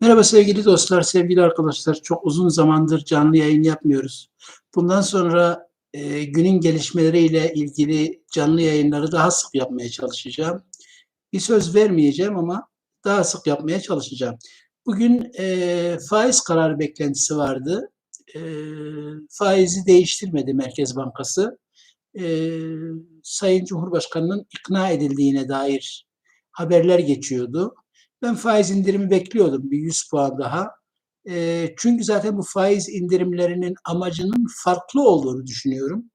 Merhaba sevgili dostlar, sevgili arkadaşlar. Çok uzun zamandır canlı yayın yapmıyoruz. Bundan sonra e, günün gelişmeleriyle ilgili canlı yayınları daha sık yapmaya çalışacağım. Bir söz vermeyeceğim ama daha sık yapmaya çalışacağım. Bugün e, faiz kararı beklentisi vardı. E, faizi değiştirmedi Merkez Bankası. E, Sayın Cumhurbaşkanı'nın ikna edildiğine dair haberler geçiyordu. Ben faiz indirimi bekliyordum bir 100 puan daha. E, çünkü zaten bu faiz indirimlerinin amacının farklı olduğunu düşünüyorum.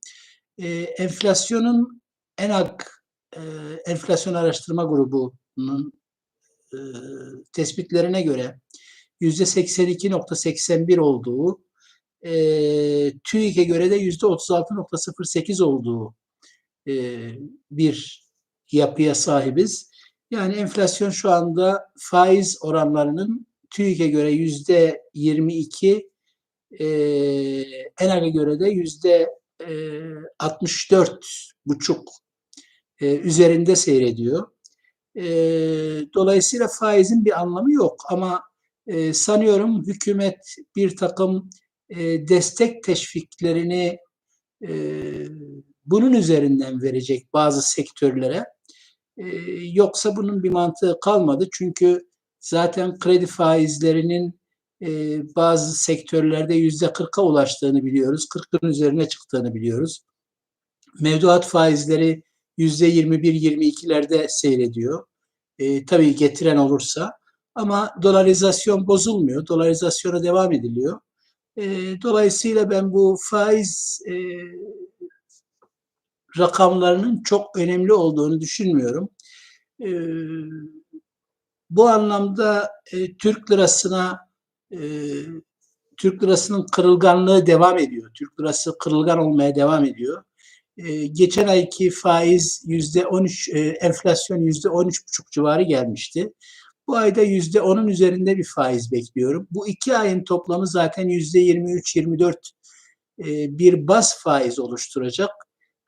E, enflasyonun ENAG e, enflasyon araştırma grubunun e, tespitlerine göre %82.81 olduğu, e, TÜİK'e göre de %36.08 olduğu e, bir yapıya sahibiz. Yani enflasyon şu anda faiz oranlarının TÜİK'e göre yüzde 22, e, ENAG'a göre de yüzde 64 buçuk e, üzerinde seyrediyor. E, dolayısıyla faizin bir anlamı yok ama e, sanıyorum hükümet bir takım e, destek teşviklerini e, bunun üzerinden verecek bazı sektörlere. E, yoksa bunun bir mantığı kalmadı. Çünkü zaten kredi faizlerinin e, bazı sektörlerde yüzde kırka ulaştığını biliyoruz. Kırkın üzerine çıktığını biliyoruz. Mevduat faizleri yüzde yirmi bir, yirmi ikilerde seyrediyor. E, tabii getiren olursa. Ama dolarizasyon bozulmuyor. Dolarizasyona devam ediliyor. E, dolayısıyla ben bu faiz e, rakamlarının çok önemli olduğunu düşünmüyorum. E, bu anlamda e, Türk lirasına e, Türk lirasının kırılganlığı devam ediyor. Türk lirası kırılgan olmaya devam ediyor. E, geçen ayki faiz yüzde 13, e, enflasyon yüzde 13 buçuk civarı gelmişti. Bu ayda yüzde onun üzerinde bir faiz bekliyorum. Bu iki ayın toplamı zaten yüzde 23-24 e, bir bas faiz oluşturacak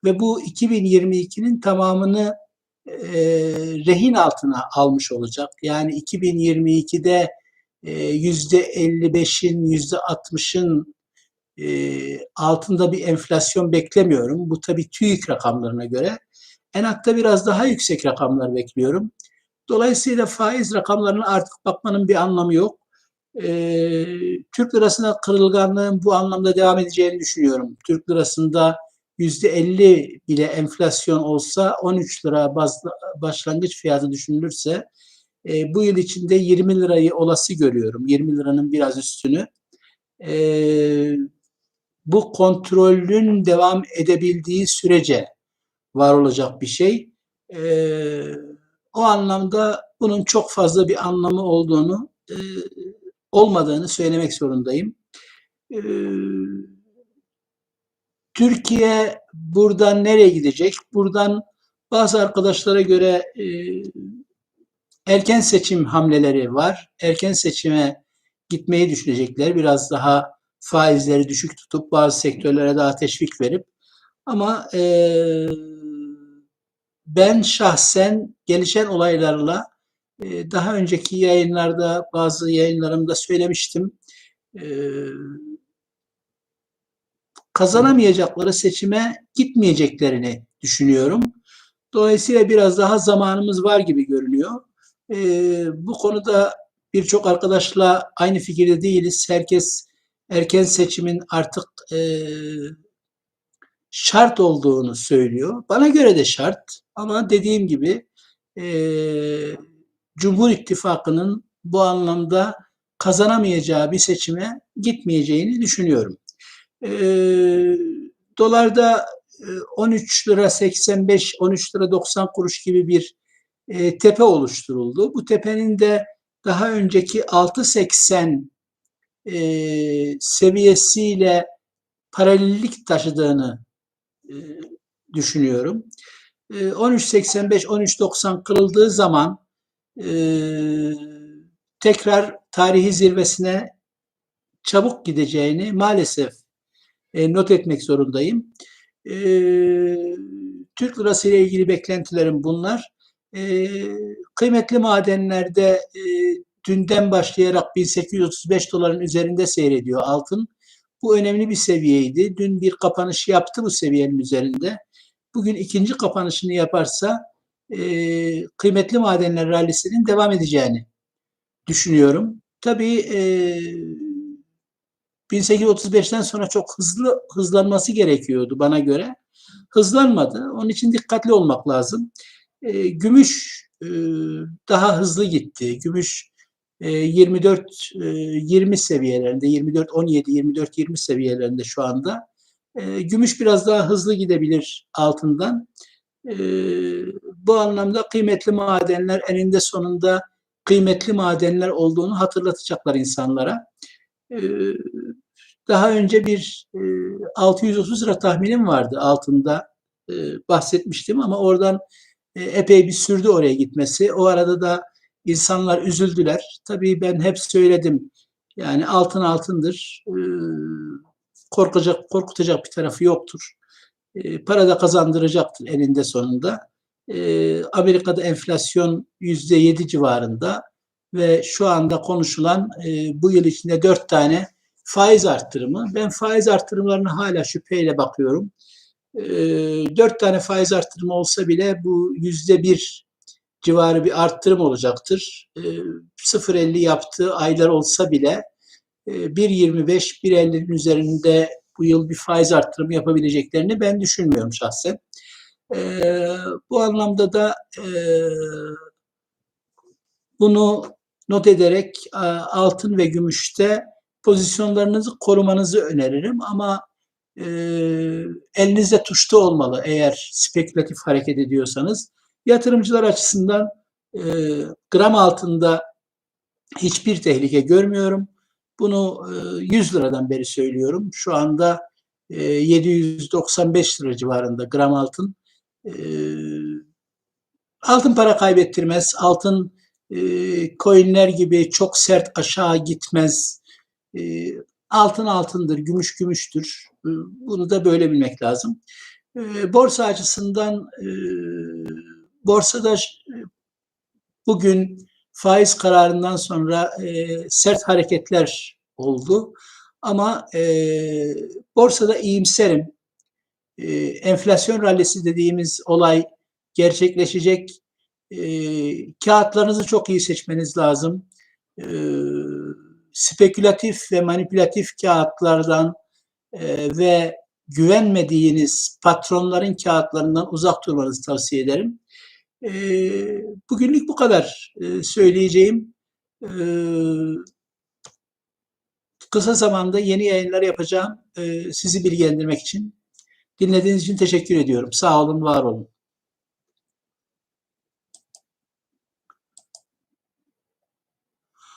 ve bu 2022'nin tamamını e, rehin altına almış olacak. Yani 2022'de yüzde 55'in yüzde 60'ın e, altında bir enflasyon beklemiyorum. Bu tabii TÜİK rakamlarına göre. Enak'ta biraz daha yüksek rakamlar bekliyorum. Dolayısıyla faiz rakamlarına artık bakmanın bir anlamı yok. E, Türk lirasına kırılganlığın bu anlamda devam edeceğini düşünüyorum. Türk lirasında %50 bile enflasyon olsa 13 lira bazlı, başlangıç fiyatı düşünülürse e, bu yıl içinde 20 lirayı olası görüyorum. 20 liranın biraz üstünü. E, bu kontrolün devam edebildiği sürece var olacak bir şey. E, o anlamda bunun çok fazla bir anlamı olduğunu e, olmadığını söylemek zorundayım. E, Türkiye buradan nereye gidecek? Buradan bazı arkadaşlara göre e, erken seçim hamleleri var. Erken seçime gitmeyi düşünecekler. Biraz daha faizleri düşük tutup bazı sektörlere daha teşvik verip ama e, ben şahsen gelişen olaylarla e, daha önceki yayınlarda bazı yayınlarımda söylemiştim. E, kazanamayacakları seçime gitmeyeceklerini düşünüyorum. Dolayısıyla biraz daha zamanımız var gibi görünüyor. E, bu konuda birçok arkadaşla aynı fikirde değiliz. Herkes erken seçimin artık e, şart olduğunu söylüyor. Bana göre de şart ama dediğim gibi e, Cumhur İttifakı'nın bu anlamda kazanamayacağı bir seçime gitmeyeceğini düşünüyorum. E, dolarda 13 lira 85, 13 lira 90 kuruş gibi bir e, tepe oluşturuldu. Bu tepenin de daha önceki 6.80 e, seviyesiyle paralellik taşıdığını e, düşünüyorum. E, 13.85, 13.90 kırıldığı zaman e, tekrar tarihi zirvesine çabuk gideceğini maalesef e, not etmek zorundayım. E, Türk lirası ile ilgili beklentilerim bunlar. E, kıymetli madenlerde e, dünden başlayarak 1835 doların üzerinde seyrediyor altın. Bu önemli bir seviyeydi. Dün bir kapanış yaptı bu seviyenin üzerinde. Bugün ikinci kapanışını yaparsa e, kıymetli madenler rallisinin devam edeceğini düşünüyorum. Tabii e, 1835'ten sonra çok hızlı hızlanması gerekiyordu bana göre. Hızlanmadı. Onun için dikkatli olmak lazım. E, gümüş e, daha hızlı gitti. Gümüş e, 24 e, 20 seviyelerinde 24 17 24 20 seviyelerinde şu anda. E, gümüş biraz daha hızlı gidebilir altından. E, bu anlamda kıymetli madenler eninde sonunda kıymetli madenler olduğunu hatırlatacaklar insanlara. E, daha önce bir e, 630 lira tahminim vardı altında e, bahsetmiştim ama oradan e, epey bir sürdü oraya gitmesi. O arada da insanlar üzüldüler. Tabii ben hep söyledim. Yani altın altındır. E, korkacak, korkutacak bir tarafı yoktur. E, para da kazandıracaktır eninde sonunda. E, Amerika'da enflasyon yüzde yedi civarında ve şu anda konuşulan e, bu yıl içinde dört tane faiz arttırımı. Ben faiz arttırımlarına hala şüpheyle bakıyorum. E, dört tane faiz arttırımı olsa bile bu yüzde bir civarı bir arttırım olacaktır. E, 0.50 yaptığı aylar olsa bile e, 1.25, 1.50'nin üzerinde bu yıl bir faiz arttırımı yapabileceklerini ben düşünmüyorum şahsen. E, bu anlamda da e, bunu not ederek e, altın ve gümüşte pozisyonlarınızı korumanızı öneririm ama e, elinizde tuşta olmalı eğer spekülatif hareket ediyorsanız. Yatırımcılar açısından e, gram altında hiçbir tehlike görmüyorum. Bunu e, 100 liradan beri söylüyorum. Şu anda e, 795 lira civarında gram altın. E, altın para kaybettirmez. Altın e, coinler gibi çok sert aşağı gitmez. E, altın altındır, gümüş gümüştür. E, bunu da böyle bilmek lazım. Borsa açısından e, borsada e, bugün faiz kararından sonra e, sert hareketler oldu. Ama borsada iyimserim. Enflasyon rallisi dediğimiz olay gerçekleşecek. E, kağıtlarınızı çok iyi seçmeniz lazım. E, spekülatif ve manipülatif kağıtlardan e, ve güvenmediğiniz patronların kağıtlarından uzak durmanızı tavsiye ederim. E, bugünlük bu kadar e, söyleyeceğim. E, kısa zamanda yeni yayınlar yapacağım e, sizi bilgilendirmek için. Dinlediğiniz için teşekkür ediyorum. Sağ olun, var olun.